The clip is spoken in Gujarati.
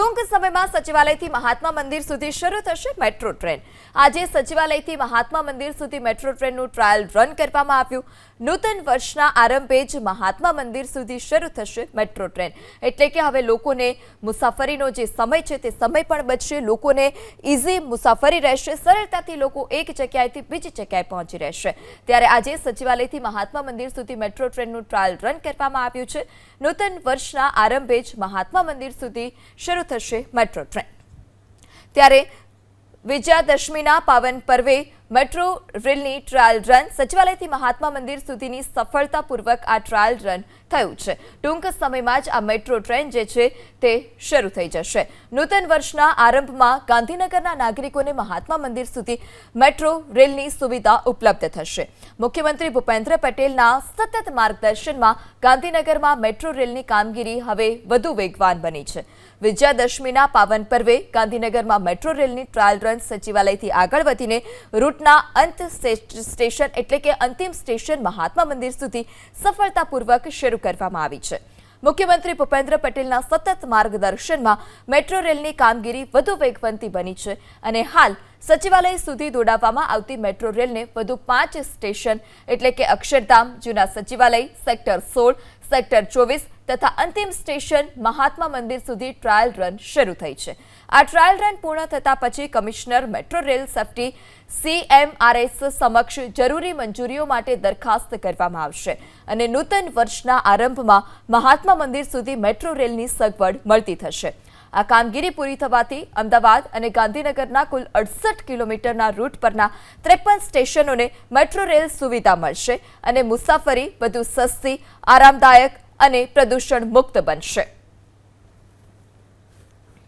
ટૂંક સમયમાં સચિવાલયથી મહાત્મા મંદિર સુધી શરૂ થશે મેટ્રો ટ્રેન. આજે સચિવાલયથી મહાત્મા મંદિર સુધી મેટ્રો ટ્રેનનું ટ્રાયલ રન કરવામાં આવ્યું. નૂતન વર્ષના આરંભે જ મહાત્મા મંદિર સુધી શરૂ થશે મેટ્રો ટ્રેન. એટલે કે હવે લોકોને મુસાફરીનો જે સમય છે તે સમય પણ બચશે. લોકોને ઇઝી મુસાફરી રહેશે. સરળતાથી લોકો એક જગ્યાએથી બીજી જગ્યાએ પહોંચી રહેશે. ત્યારે આજે સચિવાલયથી મહાત્મા મંદિર સુધી મેટ્રો ટ્રેનનું ટ્રાયલ રન કરવામાં આવ્યું છે. નૂતન વર્ષના આરંભે જ મહાત્મા મંદિર સુધી શરૂ થશે મેટ્રો ટ્રેન. ત્યારે વિજયાદશમીના પાવન પર્વે મેટ્રો રેલની ટ્રાયલ રન સચિવાલયથી મહાત્મા મંદિર સુધીની સફળતાપૂર્વક આ ટ્રાયલ રન થયું છે. ટૂંક સમયમાં જ આ મેટ્રો ટ્રેન જે છે તે શરૂ થઈ જશે. નૂતન વર્ષના આરંભમાં ગાંધીનગરના નાગરિકોને મહાત્મા મંદિર સુધી મેટ્રો રેલની સુવિધા ઉપલબ્ધ થશે. મુખ્યમંત્રી ભૂપેન્દ્ર પટેલના સતત માર્ગદર્શનમાં ગાંધીનગરમાં મેટ્રો રેલની કામગીરી હવે વધુ વેગવાન બની છે. વિજયાદશમીના પાવન પર્વે ગાંધીનગરમાં મેટ્રો રેલની ટ્રાયલ રન સચિવાલયથી આગળ વધીને રૂટના અંત સ્ટેશન એટલે કે અંતિમ સ્ટેશન મહાત્મા મંદિર સુધી સફળતાપૂર્વક શરૂ કરવામાં આવી છે. મુખ્યમંત્રી ભૂપેન્દ્ર પટેલના સતત માર્ગદર્શનમાં મેટ્રો રેલની કામગીરી વધુ વેગવંતી બની છે અને હાલ સચિવાલય સુધી દોડાવવામાં આવતી મેટ્રો રેલને વધુ પાંચ સ્ટેશન એટલે કે અક્ષરધામ, જૂના સચિવાલય, સેક્ટર સોળ, સેક્ટર ચોવીસ તથા અંતિમ સ્ટેશન મહાત્મા મંદિર સુધી ટ્રાયલ રન શરૂ થઈ છે. આ ટ્રાયલ રન પૂર્ણ થતાં પછી commissioner metro rail safety CMRS સમક્ષ જરૂરી મંજૂરીઓ માટે દરખાસ્ત કરવામાં આવશે અને નૂતન વર્ષના આરંભમાં મહાત્મા મંદિર સુધી મેટ્રો રેલની સગવડ મળતી થશે. આ કામગીરી પૂરી થવાથી અમદાવાદ અને ગાંધીનગરના કુલ અડસઠ કિલોમીટરના રૂટ પરના ત્રેપન સ્ટેશનોને મેટ્રો રેલ સુવિધા મળશે અને મુસાફરી વધુ સસ્તી, આરામદાયક અને પ્રદૂષણ મુક્ત બનશે.